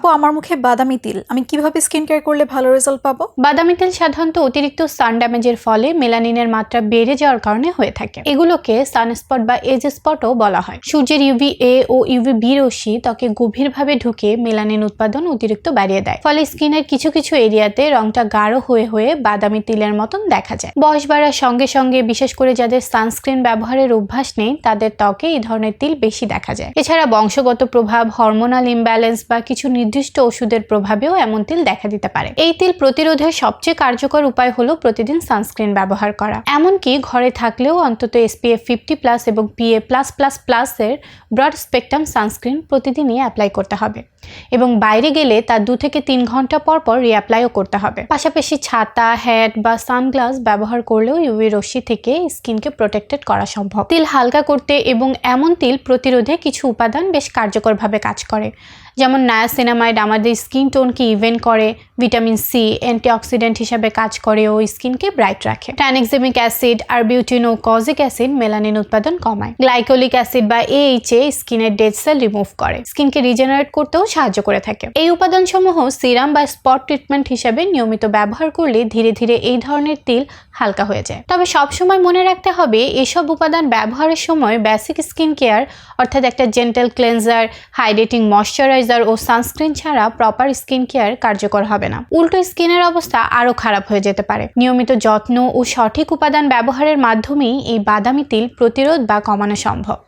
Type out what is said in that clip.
আপু আমার মুখে বাদামি তিল? আমি কীভাবে স্কিন কেয়ার করলে ভালো রেজাল্ট পাবো? বাদামি তেল সাধারণত অতিরিক্ত সান ড্যামেজের ফলে মেলানিনের মাত্রা বেড়ে যাওয়ার কারণে হয়ে থাকে। এগুলোকে সানস্পট বা এজ স্পটও বলা হয়। সূর্যের ইউভি এ ও ইউভি বি রশ্মি ত্বকে গভীরভাবে ঢুকে মেলানিন উৎপাদন অতিরিক্ত বাড়িয়ে দেয়। ফলে স্কিনের কিছু কিছু এরিয়াতে রংটা গাঢ় হয়ে হয়ে বাদামি তিলের মতন দেখা যায়। বয়স বাড়ার সঙ্গে সঙ্গে, বিশেষ করে যাদের সানস্ক্রিন ব্যবহারের অভ্যাস নেই, তাদের ত্বকে এই ধরনের তিল বেশি দেখা যায়। এছাড়া বংশগত প্রভাব হরমোনাল ইমব্যালেন্স বা কিছু ওষুধের প্রভাবেও এমন তিল দেখা দিতে পারে। এই তিল প্রতিরোধের সবচেয়ে কার্যকর উপায় হলো প্রতিদিন সানস্ক্রিন ব্যবহার করা। এমনকি ঘরে থাকলেও অন্তত এসপিএফ ফিফটি প্লাস এবং পিএ প্লাস প্লাস প্লাসের ব্রড স্পেকট্রাম সানস্ক্রিন প্রতিদিনই অ্যাপ্লাই করতে হবে। এবং বাইরে গেলে তার দু থেকে তিন ঘণ্টা পর পর রিঅ্যাপ্লাইও করতে হবে। পাশাপাশি ছাতা হ্যাট বা সানগ্লাস ব্যবহার করলেও ইউভি রশ্মি থেকে স্কিনকে প্রোটেক্টেড করা সম্ভব। তিল হালকা করতে এবং এমন তিল প্রতিরোধে কিছু উপাদান বেশ কার্যকরভাবে কাজ করে। যেমন নায়াসিনামাইড আমাদের স্কিন টোনকে ইভেন করে ভিটামিন সি অ্যান্টিঅক্সিডেন্ট হিসাবে কাজ করে, ও স্কিনকে ব্রাইট রাখে। ট্যানিক্সেমিক অ্যাসিড আর বিউটিন ও কজিক অ্যাসিড মেলানিন উৎপাদন কমায় গ্লাইকোলিক অ্যাসিড বা এইচএ স্কিনের ডেড সেল রিমুভ করে। স্কিনকে রিজেনারেট করতেও সাহায্য করে থাকে। এই উপাদান সমূহ সিরাম বা স্পট ট্রিটমেন্ট হিসাবে নিয়মিত ব্যবহার করলে ধীরে ধীরে এই ধরনের তিল হালকা হয়ে যায়। তবে সবসময় মনে রাখতে হবে, এসব উপাদান ব্যবহারের সময় বেসিক স্কিন কেয়ার অর্থাৎ একটা জেন্টাল ক্লেনজার হাইড্রেটিং ময়শ্চারাইজার ও সানস্ক্রিন ছাড়া প্রপার স্কিন কেয়ার কার্যকর হবে না। উল্টো স্কিনের অবস্থা আরও খারাপ হয়ে যেতে পারে। নিয়মিত যত্ন ও সঠিক উপাদান ব্যবহারের মাধ্যমেই এই বাদামি তিল প্রতিরোধ বা কমানো সম্ভব।